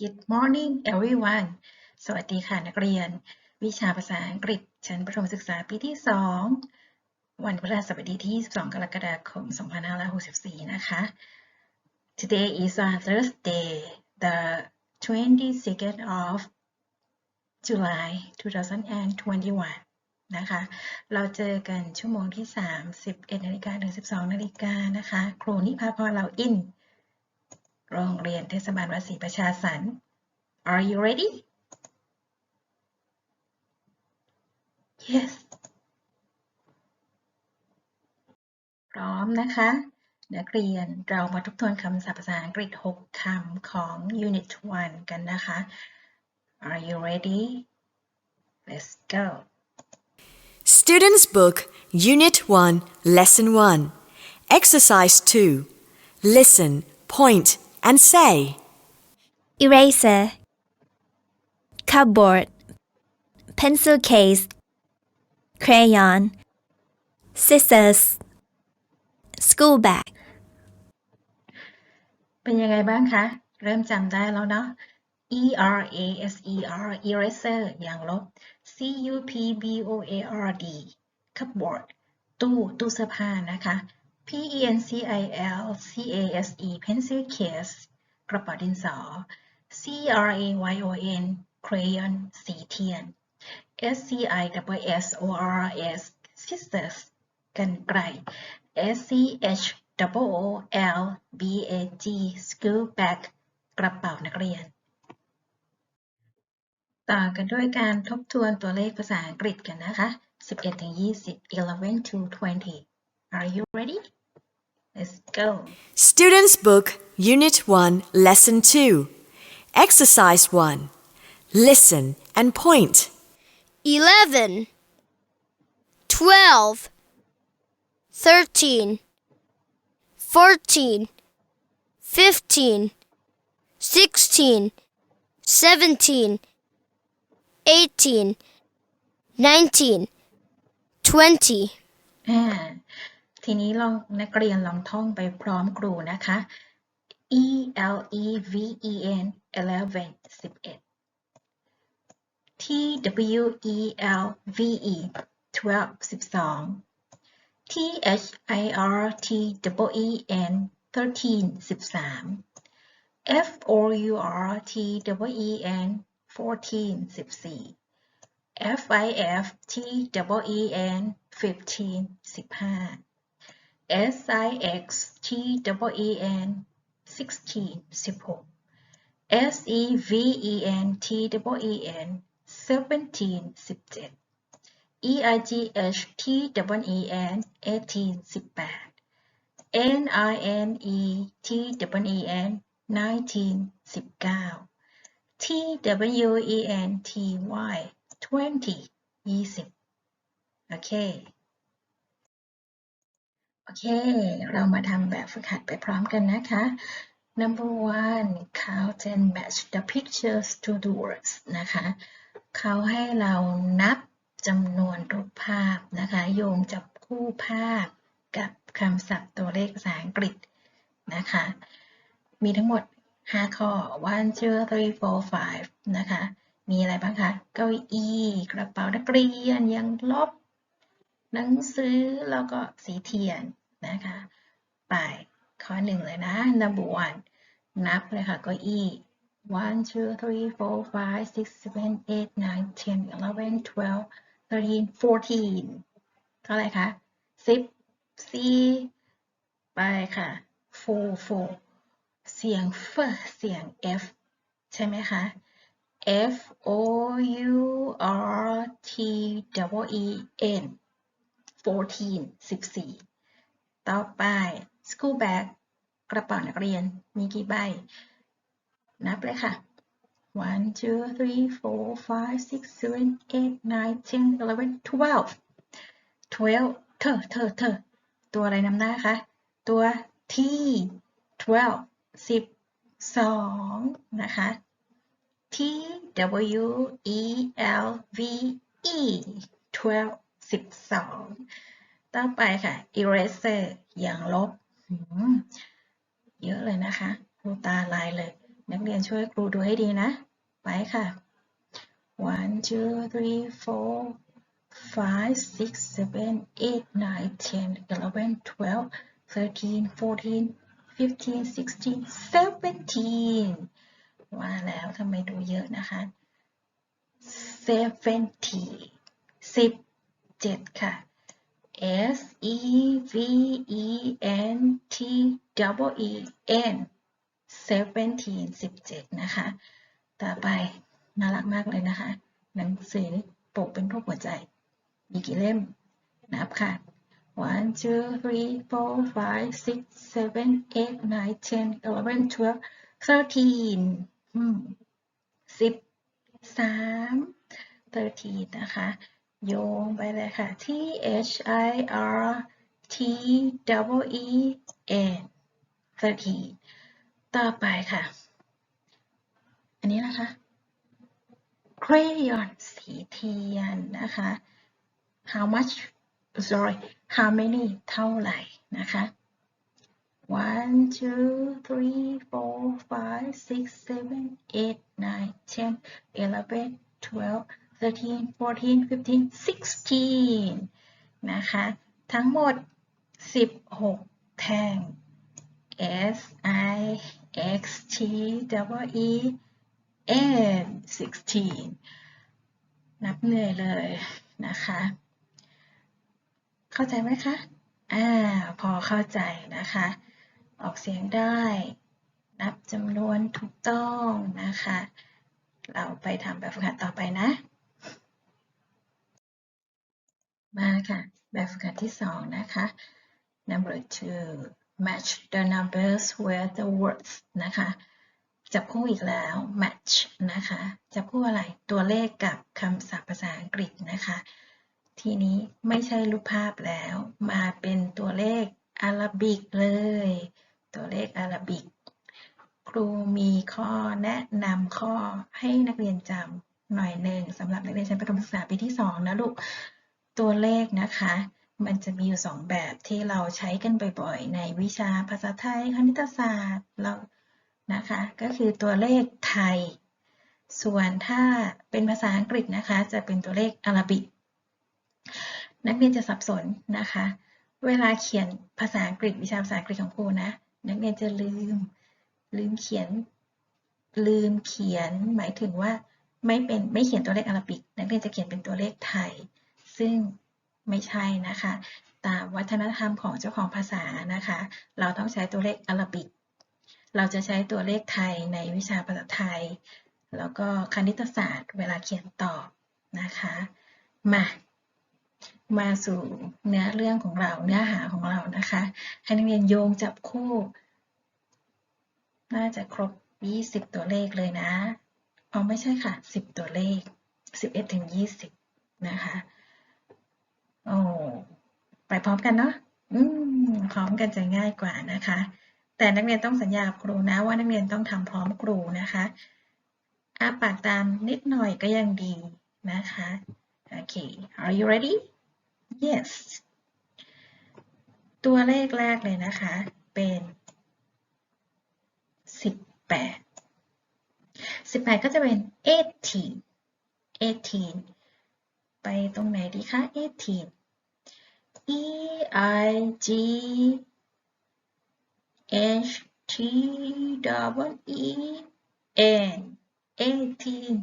Good morning everyone สวัสดีค่ะนักเรียน วิชาภาษาอังกฤษ ชั้นประถมศึกษาปีที่ 2 วันพฤหัสบดีที่ 22 กรกฎาคม 2564 นะคะ Today is a Thursday the 22nd of July 2021 นะคะ เราเจอกันชั่วโมงที่ 3 11นาฬิกาถึง 12 นาฬิกานะคะ ครูนิพาพรเราอิน โรงเรียนเทศบาลวัดศรีประชาสรรค์ Are you ready? Yes พร้อมนะคะ นักเรียนเรามาทบทวนคำศัพท์ภาษาอังกฤษ 6 คำของ Unit 1 กันนะคะ Are you ready? Let's go. Students' Book, Unit 1, Lesson 1. Exercise 2. Listen, point, and say. eraser, cupboard, pencil case, crayon, scissors, school bag. เป็นยังไงบ้างคะ เริ่มจำได้แล้วเนาะ E R A S E R eraser อย่างลบ C U P B O A R D cupboard ตู้ตู้เสื้อผ้านะคะ P E N C I L C A S E pencil case กระเป๋าดินสอ C R A Y O N crayon สีเทียน S C I W S O R S scissors กันไกร S C H W O L B A G school bag กระเป๋านักเรียน ต่อกันด้วยการทบทวนตัวเลขภาษาอังกฤษกันนะคะ 11ถึง20 11 to 20 Are you ready? Let's go. Students' Book, Unit 1, Lesson 2. Exercise 1. Listen and point. 11, 12, 13, 14, 15, 16, 17, 18, 19, 20. อ่า ทีนี้ลองนักเรียนลองท่องไปพร้อมครูนะคะ E L E V E N 11 11 T W E L V E 12 12 T H I R T W E N 13 13 F O U R T W E N 14 14 F I F T W E N 15 15 S I X T E E N 16 16 S E V E N T E E N 17 17 E I G H T E E N 18 18 N I N E T E E N 19 19 T W E N T Y 20 20 okay. โอเค เรามาทำแบบฝึกหัดไปพร้อมกันนะคะ number one count and match the pictures to the words นะคะ เขาให้เรานับจำนวนรูปภาพนะคะ โยงจับคู่ภาพกับคำศัพท์ตัวเลขภาษาอังกฤษนะคะ มีทั้งหมด 5 ข้อ one two three four five นะคะ มีอะไรบ้างคะ เก้าอี้ กระเป๋านักเรียนยังลบ หนังสือแล้วก็สีเทียนนะคะ ไปข้อหนึ่งเลยนะ number one นับเลยค่ะก้าอี้ one two three four five six seven eight nine ten eleven twelve thirteen fourteen เท่าไหร่คะสิบสี่ไปค่ะ four four เสียง f เสียง f ใช่ไหมคะ F O U R T W E N 14 14 ต่อไป school bag กระเป๋านักเรียนมีกี่ใบ นับเลยค่ะ one two three four five six seven eight nine ten eleven twelve twelve เธอเธอเธอตัวอะไรนำหน้าคะ ตัว T twelve สิบสองนะคะ T W E L V E twelve สิบสองต่อไปค่ะ eraser อย่างลบเยอะเลยนะคะดูตาลายเลย นักเรียนช่วยครูดูให้ดีนะ ไปค่ะ one two three four five six seven eight nine ten eleven twelve thirteen fourteen fifteen sixteen seventeen ว่าแล้วทำไมดูเยอะนะคะ seventeen สิบ เจ็ดค่ะ S E V E N T double E N สิบเจ็ดนะคะ ต่อไปน่ารักมากเลยนะคะ หนังสือปกเป็นรูปหัวใจ มีกี่เล่ม นับค่ะ one two three four five six seven eight nine ten eleven twelve thirteen อืมสิบสาม thirteen นะคะ โยงไปเลยค่ะ T H I R T double N thirteen ต่อไปค่ะ อันนี้นะคะ crayon สีเทียนนะคะ how much sorry how many เท่าไหร่นะคะ one two three four five six seven eight nine ten eleven twelve thirteen fourteen fifteen sixteen นะคะ ทั้งหมด 16 แท่ง S I X T W E N sixteen นับเหนื่อยเลยนะคะ เข้าใจไหมคะ อ่า พอเข้าใจนะคะ ออกเสียงได้ นับจำนวนถูกต้องนะคะ เราไปทำแบบฝึกหัดต่อไปนะ มาค่ะ แบบฝึกหัดที่สองนะคะ number two match the numbers with the words นะคะ จับคู่อีกแล้ว match นะคะ จับคู่อะไร ตัวเลขกับคำศัพท์ภาษาอังกฤษนะคะ ทีนี้ไม่ใช่รูปภาพแล้ว มาเป็นตัวเลขอารบิกเลย ตัวเลขอารบิก ครูมีข้อแนะนำข้อให้นักเรียนจำหน่อยหนึ่งสำหรับนักเรียนชั้นประถมศึกษาปีที่ 2 นะลูก ตัวเลขนะคะ มันจะมีอยู่ 2 แบบที่เราใช้กันบ่อยๆ ในวิชาภาษาไทยคณิตศาสตร์เรานะคะ ก็คือตัวเลขไทย ส่วนถ้าเป็นภาษาอังกฤษนะคะ จะเป็นตัวเลขอาราบิกนักเรียนจะสับสนนะคะ เวลาเขียนภาษาอังกฤษวิชาภาษาอังกฤษของครูนะ นักเรียนจะลืม ลืมเขียน ลืมเขียน หมายถึงว่าไม่เป็นไม่เขียนตัวเลขอาราบิก นักเรียนจะเขียนเป็นตัวเลขไทย ซึ่งไม่ใช่นะคะ ตามวัฒนธรรมของเจ้าของภาษานะคะ เราต้องใช้ตัวเลขอารบิก เราจะใช้ตัวเลขไทยในวิชาภาษาไทย แล้วก็คณิตศาสตร์ เวลาเขียนตอบนะคะ มา มาสู่เนื้อเรื่องของเราเนื้อหาของเรานะคะให้นักเรียนโยงจับคู่ น่าจะครบ 20 ตัวเลขเลยนะอ๋อไม่ใช่ค่ะ 10 ตัวเลข 11ถึง20 นะคะ โอ้ไปพร้อมกันเนาะอืมพร้อมกันจะง่ายกว่านะคะ แต่นักเรียนต้องสัญญากับครูนะว่านักเรียนต้องทำพร้อมครูนะคะอ้าปากตามนิดหน่อยก็ยังดีนะคะโอเค are you ready yes ตัวเลขแรกเลยนะคะ เป็น18 18ก็จะเป็น eighteen eighteen ไปตรงไหนดีคะ eighteen E I G H T double E N eighteen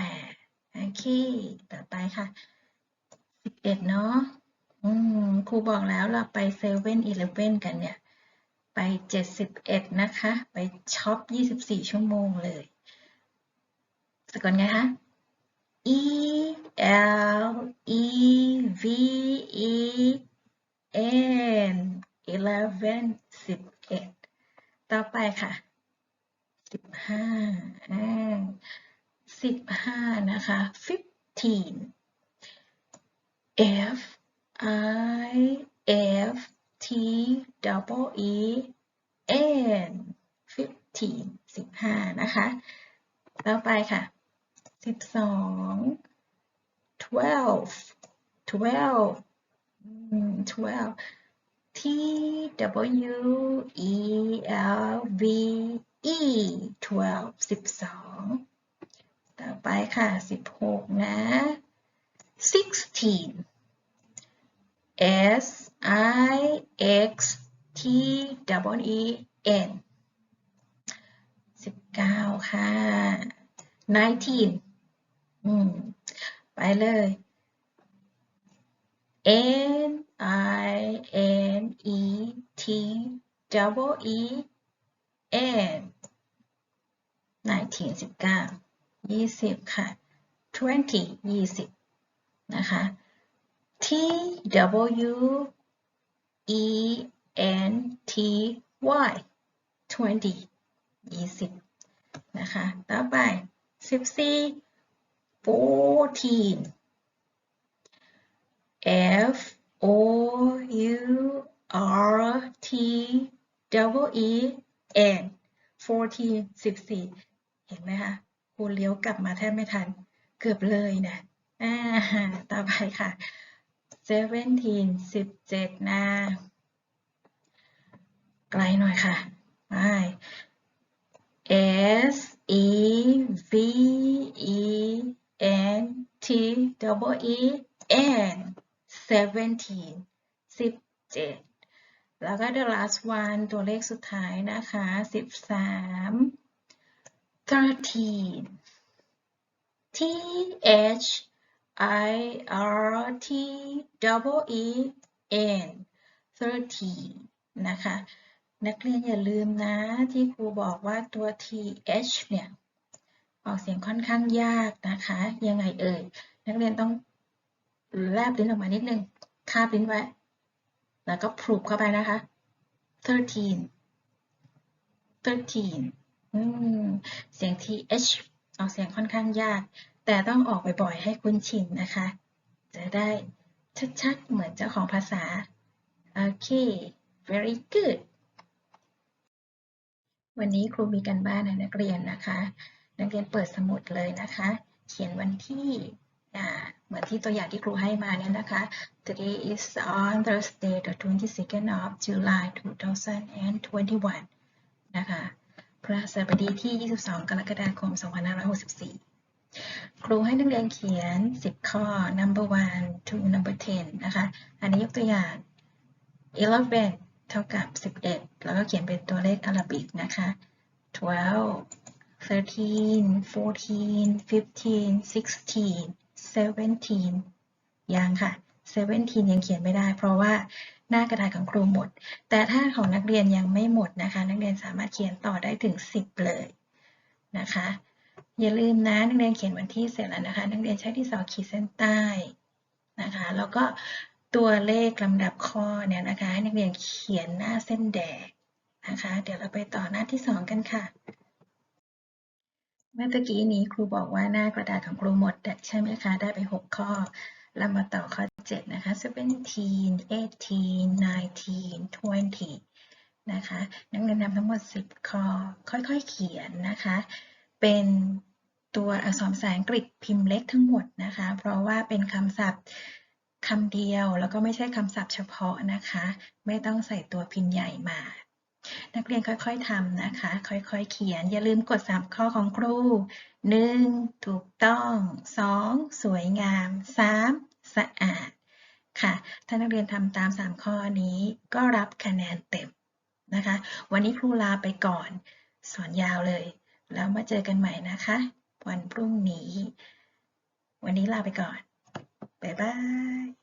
18โอเค ต่อไปค่ะ11เอ็ดเนาะอืมครูบอกแล้วเราไปเซเว่นอีเลฟเว่นกันเนี่ย ไป71นะคะ ไปช็อป24ชั่วโมงเลยสะกดไงคะ E L E V E N eleven สิบเอ็ดต่อไปค่ะสิบห้าสิบห้านะคะ fifteen F I F T double E N fifteen สิบห้านะคะ ต่อไปค่ะสิบสอง twelve twelve twelve T W E L V E twelve สิบสองต่อไปค่ะสิบหกนะ sixteen S I X T W E N สิบเก้าค่ะ nineteen ไปเลย N I N E T double E N 19 19 20 ค่ะ 20 20 นะคะ T W E N T Y 20 20 นะคะ ต่อไป 14 14 F O U R T double E N 14 14 เห็นไหมคะคูเลี้ยวกลับมาแทบไม่ทัน เกือบเลยนะอ่าต่อไปค่ะ 17 17นะไกลหน่อยค่ะไป S E V E N T double E N seventeen สิบเจ็ดแล้วก็ the last one ตัวเลขสุดท้ายนะคะสิบสาม thirteen T H I R T double E N thirteen นะคะนักเรียนอย่าลืมนะที่ครูบอกว่าตัว th เนี่ย ออกเสียงค่อนข้างยากนะคะ ยังไงเอ่ย นักเรียนต้องแลบลิ้นออกมานิดนึงคาบลิ้นไว้ แล้วก็พรูบเข้าไปนะคะ thirteen thirteen เสียง th ออกเสียงค่อนข้างยาก แต่ต้องออกบ่อยๆให้คุ้นชินนะคะ จะได้ชัดๆ เหมือนเจ้าของภาษา โอเค very good วันนี้ครูมีการบ้านให้นักเรียนนะคะ นักเรียนเปิดสมุดเลยนะคะ เขียนวันที่เหมือนที่ตัวอย่างที่ครูให้มาเนี่ยนะคะ Today is on Thursday the 22nd of July 2021 นะคะพระสบดีที่ 22 กรกฎาคม 2564 ครูให้นักเรียนเขียน 10 ข้อ number 1 to number 10 นะคะ อันนี้ยกตัวอย่าง11เท่ากับ 11 แล้วก็เขียนเป็นตัวเลขอาราบิกนะคะ12 13 14 15 16 17 ยังค่ะ 17 ยังเขียนไม่ได้ เพราะว่าหน้ากระดาษของครูหมด แต่ถ้าของนักเรียนยังไม่หมดนะคะ นักเรียนสามารถเขียนต่อได้ถึง 10 เลยนะคะ อย่าลืมนะนักเรียนเขียนวันที่เสร็จแล้วนะคะ นักเรียนใช้ที่สอขีดเส้นใต้นะคะ แล้วก็ตัวเลขลำดับข้อเนี่ยนะคะ ให้นักเรียนเขียนหน้าเส้นแดงนะคะ เดี๋ยวเราไปต่อหน้าที่ 2 กันค่ะ เมื่อตะกี้นี้ครูบอกว่าหน้ากระดาษของครูหมดใช่ไหมคะ ได้ไป 6 ข้อ เรามาต่อข้อ 7 นะคะ17 18 19 20นะคะ นักเรียนนำทั้งหมด 10 ข้อ ค่อยๆเขียนนะคะ เป็นตัวอักษรภาษาอังกฤษพิมพ์เล็กทั้งหมดนะคะ เพราะว่าเป็นคำศัพท์คำเดียวแล้วก็ไม่ใช่คำศัพท์เฉพาะนะคะ ไม่ต้องใส่ตัวพิมพ์ใหญ่มา นักเรียนค่อยๆทำนะคะ ค่อยๆเขียน อย่าลืมกด 3 ข้อของครู 1. ถูกต้อง 2. สวยงาม 3. สะอาด ค่ะ ถ้านักเรียนทำตาม 3 ข้อนี้ก็รับคะแนนเต็มนะคะ วันนี้ครูลาไปก่อน สอนยาวเลย แล้วมาเจอกันใหม่นะคะ วันพรุ่งนี้ วันนี้ลาไปก่อน บ๊ายบาย